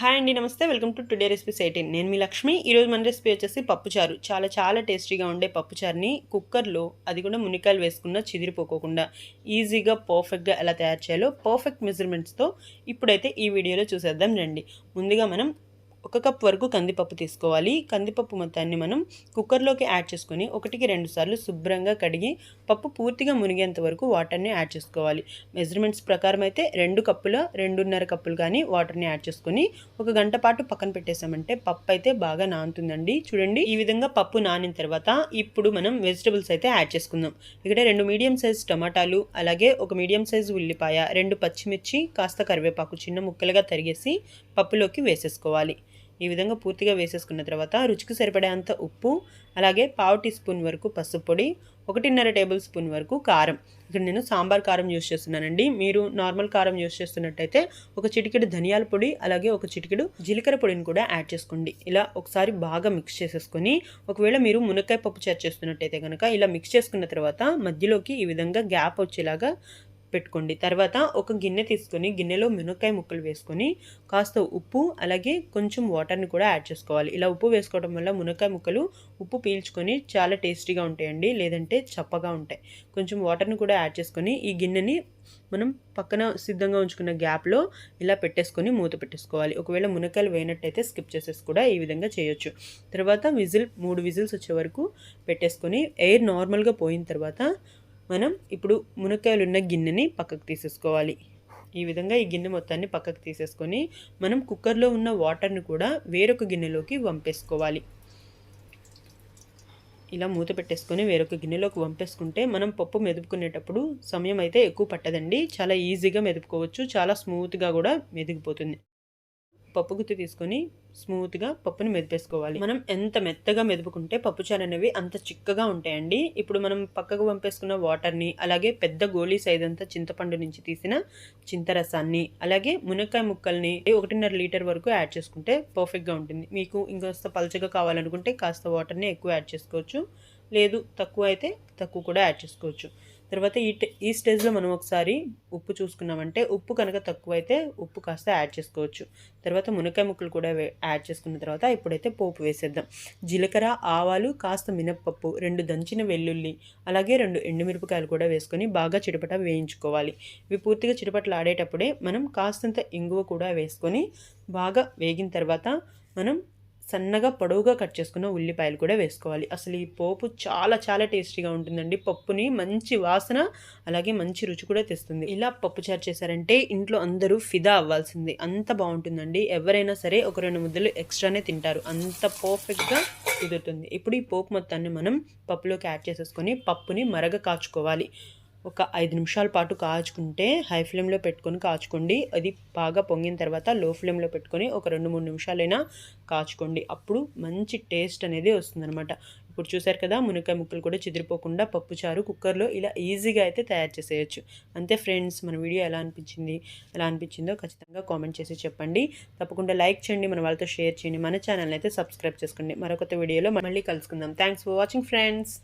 Hi అండి నమస్తే. Welcome to today recipes eighteen. నేను మీ లక్ష్మి. ఈరోజు మన రెసిపీ వచ్చేసి పప్పుచారు. చాలా చాలా టేస్టీగా ఉండే పప్పుచారుని కుక్కర్లో అది కూడా మునికాయలు వేసుకున్న చిదిరిపోకోకుండా ఈజీగా పర్ఫెక్ట్గా ఎలా తయారు చేయాలో పర్ఫెక్ట్ మెజర్మెంట్స్తో ఇప్పుడైతే ఈ వీడియోలో చూసేద్దాం రండి. ముందుగా మనం ఒక కప్ వరకు కందిపప్పు తీసుకోవాలి. కందిపప్పు మొత్తాన్ని మనం కుక్కర్లోకి యాడ్ చేసుకొని ఒకటికి రెండు సార్లు శుభ్రంగా కడిగి పప్పు పూర్తిగా మునిగేంత వరకు వాటర్ని యాడ్ చేసుకోవాలి. మెజర్మెంట్స్ ప్రకారం అయితే రెండు కప్పుల రెండున్నర కప్పులు కానీ వాటర్ని యాడ్ చేసుకొని ఒక గంట పాటు పక్కన పెట్టేసామంటే పప్పు అయితే బాగా నానుతుందండి. చూడండి ఈ విధంగా పప్పు నానిన తర్వాత ఇప్పుడు మనం వెజిటబుల్స్ అయితే యాడ్ చేసుకుందాం. ఇక్కడ రెండు మీడియం సైజ్ టమాటాలు అలాగే ఒక మీడియం సైజ్ ఉల్లిపాయ రెండు పచ్చిమిర్చి కాస్త కరివేపాకు చిన్న ముక్కలుగా తరిగేసి పప్పులోకి వేసేసుకోవాలి. ఈ విధంగా పూర్తిగా వేసేసుకున్న తర్వాత రుచికి సరిపడేంత ఉప్పు అలాగే పావు టీ స్పూన్ వరకు పసుపు పొడి ఒకటిన్నర టేబుల్ స్పూన్ వరకు కారం. ఇక్కడ నేను సాంబార్ కారం యూస్ చేస్తున్నానండి. మీరు నార్మల్ కారం యూస్ చేస్తున్నట్టయితే ఒక చిటికెడు ధనియాల పొడి అలాగే ఒక చిటికెడు జీలకర్ర పొడిని కూడా యాడ్ చేసుకోండి. ఇలా ఒకసారి బాగా మిక్స్ చేసేసుకొని ఒకవేళ మీరు మునక్కాయ పప్పు చేస్తున్నట్టయితే కనుక ఇలా మిక్స్ చేసుకున్న తర్వాత మధ్యలోకి ఈ విధంగా గ్యాప్ వచ్చేలాగా పెట్టుకోండి. తర్వాత ఒక గిన్నె తీసుకొని గిన్నెలో మినక్కాయ ముక్కలు వేసుకొని కాస్త ఉప్పు అలాగే కొంచెం వాటర్ని కూడా యాడ్ చేసుకోవాలి. ఇలా ఉప్పు వేసుకోవడం వల్ల మునక్కాయ ముక్కలు ఉప్పు పీల్చుకొని చాలా టేస్టీగా ఉంటాయండి లేదంటే చప్పగా ఉంటాయి. కొంచెం వాటర్ని కూడా యాడ్ చేసుకొని ఈ గిన్నెని మనం పక్కన సిద్ధంగా ఉంచుకున్న గ్యాప్లో ఇలా పెట్టేసుకొని మూత పెట్టేసుకోవాలి. ఒకవేళ మునక్కాయలు వేయనట్టయితే స్కిప్ చేసేసి కూడా ఈ విధంగా చేయొచ్చు. తర్వాత విజిల్ మూడు విజిల్స్ వచ్చే వరకు పెట్టేసుకొని ఎయిర్ నార్మల్గా పోయిన తర్వాత మనం ఇప్పుడు మునక్కాయలు ఉన్న గిన్నెని పక్కకు తీసేసుకోవాలి. ఈ విధంగా ఈ గిన్నె మొత్తాన్ని పక్కకు తీసేసుకొని మనం కుక్కర్లో ఉన్న వాటర్ని కూడా వేరొక గిన్నెలోకి వంపేసుకోవాలి. ఇలా మూత పెట్టేసుకొని వేరొక గిన్నెలోకి వంపేసుకుంటే మనం పప్పు మెదుపుకునేటప్పుడు సమయం అయితే ఎక్కువ పట్టదండి. చాలా ఈజీగా మెదుపుకోవచ్చు. చాలా స్మూత్గా కూడా మెదిగిపోతుంది. పప్పు గుత్తి తీసుకొని స్మూత్గా పప్పుని మెదిపేసుకోవాలి. మనం ఎంత మెత్తగా మెదుపుకుంటే పప్పుచారు అనేవి అంత చిక్కగా ఉంటాయండి. ఇప్పుడు మనం పక్కకు పంపేసుకున్న వాటర్ని అలాగే పెద్ద గోళీ సైజ్ అంతా చింతపండు నుంచి తీసిన చింతరసాన్ని అలాగే మునక్కాయ ముక్కల్ని ఒకటిన్నర లీటర్ వరకు యాడ్ చేసుకుంటే పర్ఫెక్ట్గా ఉంటుంది. మీకు ఇంకొస్త పలచగా కావాలనుకుంటే కాస్త వాటర్ని ఎక్కువ యాడ్ చేసుకోవచ్చు. లేదు తక్కువ అయితే తక్కువ కూడా యాడ్ చేసుకోవచ్చు. తర్వాత ఈ ఈ స్టేజ్లో మనం ఒకసారి ఉప్పు చూసుకున్నామంటే ఉప్పు కనుక తక్కువ అయితే ఉప్పు కాస్త యాడ్ చేసుకోవచ్చు. తర్వాత మునక్కాయ ముక్కలు కూడా యాడ్ చేసుకున్న తర్వాత ఇప్పుడైతే పోపు వేసేద్దాం. జీలకర్ర ఆవాలు కాస్త మినప్పప్పు రెండు దంచిన వెల్లుల్లి అలాగే రెండు ఎండుమిరపకాయలు కూడా వేసుకొని బాగా చిటపట వేయించుకోవాలి. ఇవి పూర్తిగా చిటపట్లు ఆడేటప్పుడే మనం కాస్తంత ఇంగువ కూడా వేసుకొని బాగా వేగిన తర్వాత మనం సన్నగా పొడవుగా కట్ చేసుకున్న ఉల్లిపాయలు కూడా వేసుకోవాలి. అసలు ఈ పోపు చాలా చాలా టేస్టీగా ఉంటుందండి. పప్పుని మంచి వాసన అలాగే మంచి రుచి కూడా తెస్తుంది. ఇలా పప్పు చారు చేశారంటే ఇంట్లో అందరూ ఫిదా అవ్వాల్సింది. అంత బాగుంటుందండి. ఎవరైనా సరే ఒక రెండు ముద్దలు ఎక్స్ట్రానే తింటారు. అంత పర్ఫెక్ట్గా కుదురుతుంది. ఇప్పుడు ఈ పోపు మొత్తాన్ని మనం పప్పులోకి యాడ్ చేసేసుకొని పప్పుని మరగ కాచుకోవాలి. ఒక ఐదు నిమిషాల పాటు కాచుకుంటే హై ఫ్లేమ్లో పెట్టుకొని కాచుకోండి. అది బాగా పొంగిన తర్వాత లో ఫ్లేమ్లో పెట్టుకొని ఒక రెండు మూడు నిమిషాలైనా కాచుకోండి. అప్పుడు మంచి టేస్ట్ అనేది వస్తుందన్నమాట. ఇప్పుడు చూసారు కదా మునక్కాయ ముక్కలు కూడా చెదిరిపోకుండా పప్పుచారు కుక్కర్లో ఇలా ఈజీగా అయితే తయారు చేసేయచ్చు. అంతే ఫ్రెండ్స్ మన వీడియో ఎలా అనిపించింది ఎలా అనిపించిందో ఖచ్చితంగా కామెంట్ చేసి చెప్పండి. తప్పకుండా లైక్ చేయండి మన వాళ్ళతో షేర్ చేయండి మన ఛానల్ అయితే సబ్స్క్రైబ్ చేసుకోండి. మరొక వీడియోలో మళ్ళీ కలుసుకుందాం. Thanks for watching friends.